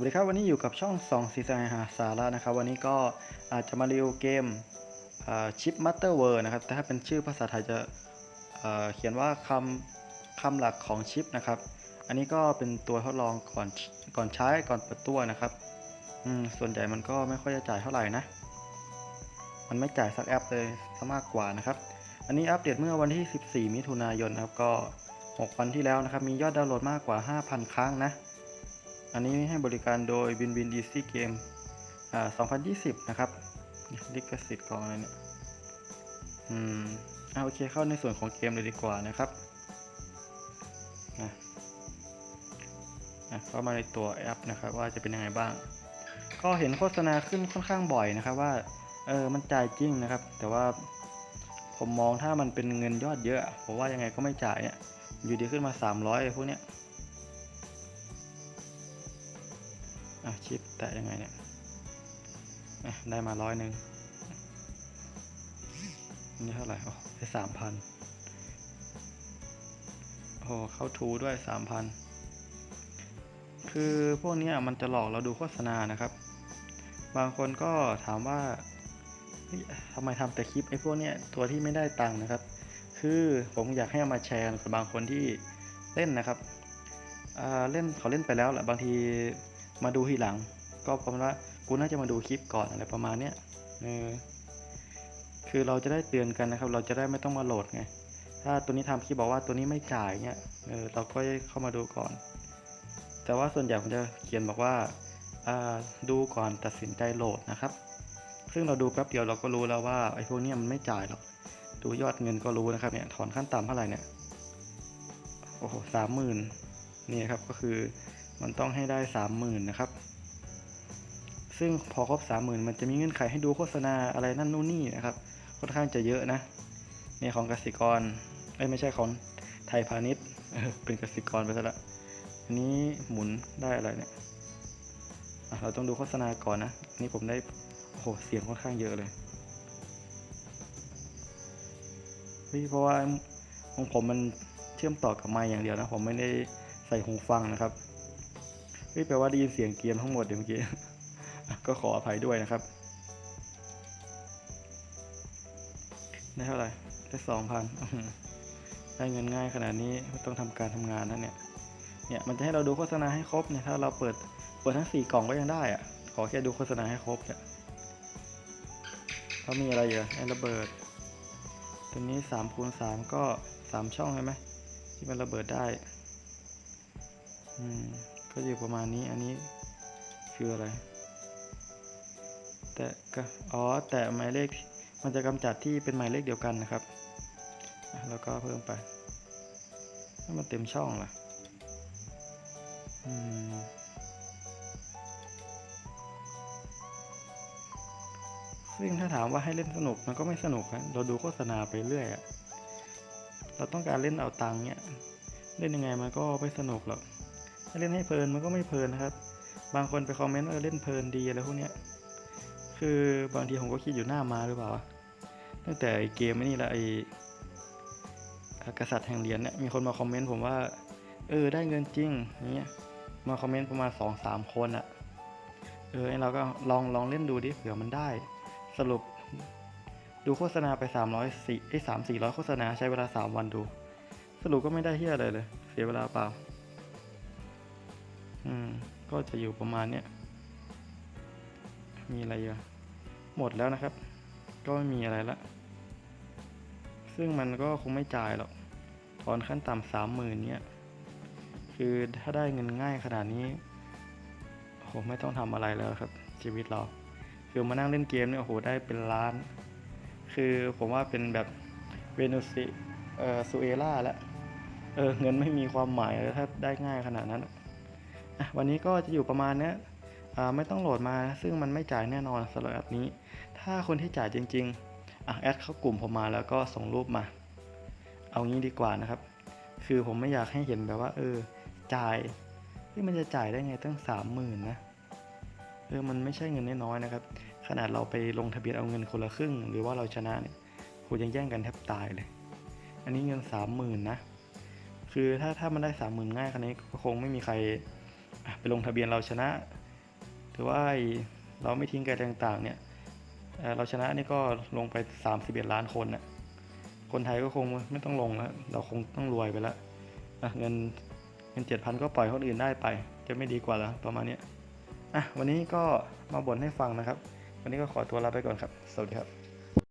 วัสดีครับวันนี้อยู่กับช่อง2องซีซันหาสาระนะครับ วันนี้ก็อาจจะมารีวิวเกมชิปมัตเตอร์เวิร์นะครับแต่ถ้าเป็นชื่อภาษาไทยจะเเขียนว่าคำคำหลักของชิปนะครับ อันนี้ก็เป็นตัวทดลองก่อนก่อนใช้ก่อนเปิดตัวนะครับส่วนใหญ่มันก็ไม่ค่อยจะจ่ายเท่าไหร่นะ มันไม่จ่ายสักแอปเลยซะมากกว่านะครับ อันนี้อัปเดตเมื่อวันที่ 14 มิถุนายนครับก็ 6 วันที่แล้วนะครับ มียอดดาวน์โหลดมากกว่า 5,000 ครั้งนะ อันนี้ให้บริการโดย Win Win Easy Game อ่า2020 นะครับ ลิขสิทธิ์ของอะไรเนี่ย อืมอ่าโอเคเข้าในส่วนของเกมเลยดีกว่านะครับอะอะเข้ามาในตัวแอปนะครับ ว่าจะเป็นยังไงบ้าง ก็เห็นโฆษณาขึ้นค่อนข้างบ่อยนะครับว่า เออ มันจ่ายจริงนะครับ แต่ว่าผมมองถ้ามันเป็นเงินยอดเยอะ ผมว่ายังไงก็ไม่จ่ายเนี่ย อยู่ดีขึ้นมา 300ไอ้พวกเนี้ย อะชิปแตะยังไงเนี่ยได้มาร้อยหนึ่งอันนี่เท่าไหร่โอ้ได้สามพันโอ้เข้าทูด้วยสามพันคือพวกนี้มันจะหลอกเราดูโฆษณานะครับ บางคนก็ถามว่าทำไมทำแต่คลิปไอ้พวกเนี้ยตัวที่ไม่ได้ตังค์นะครับ คือผมอยากให้เอามาแชร์กับบางคนที่เล่นนะครับเล่นเขาเล่นไปแล้วแหละบางที มาดูทีหลัง ก็ประมาณว่ากูน่าจะมาดูคลิปก่อนอะไรประมาณเนี้ยเออคือเราจะได้เตือนกันนะครับ เราจะได้ไม่ต้องมาโหลดไง ถ้าตัวนี้ทำคลิปบอกว่าตัวนี้ไม่จ่ายเงี้ยเออเราก็เข้ามาดูก่อน แต่ว่าส่วนใหญ่ผมจะเขียนบอกว่าดูก่อนตัดสินใจโหลดนะครับ ซึ่งเราดูแป๊บเดียวเราก็รู้แล้วว่าไอ้พวกนี้มันไม่จ่ายหรอก ดูยอดเงินก็รู้นะครับเนี่ยถอนขั้นต่ำเท่าไหร่เนี่ย โอ้โหสามหมื่นนี่ครับก็คือ มันต้องให้ได้สามหมื่นนะครับ ซึ่งพอครบสามหมื่นมันจะมีเงื่อนไขให้ดูโฆษณาอะไรนั่นนู่นนี่นะครับ ค่อนข้างจะเยอะนะเนี่ของกสิกรเอ้ไม่ใช่ของไทยพาณิชย์เป็นกสิกรไปซะละอันนี้หมุนได้อะไรเนี่ยเราต้องดูโฆษณาก่อนนะอันนี่ผมได้โอ้โหเสียงค่อนข้างเยอะเลยเฮ้ยเพราะว่าของผมมันเชื่อมต่อกับไมค์อย่างเดียวนะ ผมไม่ได้ใส่หูฟังนะครับ ฮ้ยแปลว่าได้ยินเสียงเกมทั้งหมดเดี๋ยวเมื่อกี้ ก็ขออภัยด้วยนะครับ ได้เท่าไหร่ ได้สองพันได้เงินง่ายขนาดนี้ต้องทำการทำงานนะเนี่ย เนี่ยมันจะให้เราดูโฆษณาให้ครบเนี่ยถ้าเราเปิดเปิดทั้งสี่กล่องก็ยังได้อะขอแค่ดูโฆษณาให้ครบเนี่ยเขามีอะไรอยู่ไอ้ระเบิด ตัวนี้สามคูณสามก็สามช่องใช่ไหมที่มันระเบิดได้ อืม ก็อยู่ประมาณนี้อันนี้คืออะไร แต่ก็อ๋อแต่หมายเลขมันจะกำจัดที่เป็นหมายเลขเดียวกันนะครับ แล้วก็เพิ่มไปให้มันเต็มช่องล่ะอืมซึ่งถ้าถามว่าให้เล่นสนุกมันก็ไม่สนุกครับเราดูโฆษณาไปเรื่อยอะเราต้องการเล่นเอาตังค์เนี่ย เล่นยังไงมันก็ไม่สนุกหรอก ถ้าเล่นให้เพลินมันก็ไม่เพลินนะครับ บางคนไปคอมเมนต์ว่าเล่นเพลินดีอะไรพวกเนี้ย คือบางทีผมก็คิดอยู่หน้ามาหรือเปล่า ตั้งแต่เกมนี่ละไอ้กษัตริย์แห่งเหรียญเนี่ยมีคนมาคอมเมนต์ผมว่า เออได้เงินจริงอย่างเงี้ยมาคอมเมนต์ประมาณสองสามคนอะเออเราก็ลองลองเล่นดูดิเผื่อมันได้ สรุป ดูโฆษณาไป300สี่ไอ้สามสี่ร้อยโฆษณาใช้เวลา 3 วันดู สรุปก็ไม่ได้เฮียอะไรเลย เสียเวลาเปล่า อืม ก็จะอยู่ประมาณเนี้ย มีอะไรอยู่ หมดแล้วนะครับ ก็ไม่มีอะไรละ ซึ่งมันก็คงไม่จ่ายหรอก ถอนขั้นต่ำสามหมื่นเนี้ยคือถ้าได้เงินง่ายขนาดนี้โหไม่ต้องทำอะไรแล้วครับ ชีวิตเรา คือมานั่งเล่นเกมเนี่ยโอ้โหได้เป็นล้าน คือผมว่าเป็นแบบเวเนซุเอ่อซูเอลาแล้วเออเงินไม่มีความหมายเลยถ้าได้ง่ายขนาดนั้น วันนี้ก็จะอยู่ประมาณนี้ไม่ต้องโหลดมาซึ่งมันไม่จ่ายแน่นอนสำหรับแอปนี้ ถ้าคนที่จ่ายจริงๆอแอดเข้ากลุ่มผมมาแล้วก็ส่งรูปมา เอางี้ดีกว่านะครับ คือผมไม่อยากให้เห็นแบบว่า เออ จ่ายที่มันจะจ่ายได้ไงตั้งสามหมื่นนะเออมันไม่ใช่เงินน้อยๆนะครับ ขนาดเราไปลงทะเบียนเอาเงินคนละครึ่ง หรือว่าเราชนะเนี่ยโหยังแย่งกันแทบตายเลย อันนี้เงินสามหมื่นนะ คือถ้าถ้ามันได้สามหมื่นง่ายขนาดนี้ก็คงไม่มีใคร ไปลงทะเบียนเราชนะรือว่าเราไม่ทิ้งกันต่างๆ เนี่ยเราชนะนี่ก็ลงไป 31 ล้านคนน่ะคนไทยก็คงไม่ต้องลงแล้วเราคงต้องรวยไปแล้วเงินเงินเจ็ดพันก็ปล่อยคนอื่นได้ไป จะไม่ดีกว่าเหรอประมาณนี้อะวันนี้ก็มาบ่นให้ฟังนะครับ วันนี้ก็ขอตัวลาไปก่อนครับ สวัสดีครับ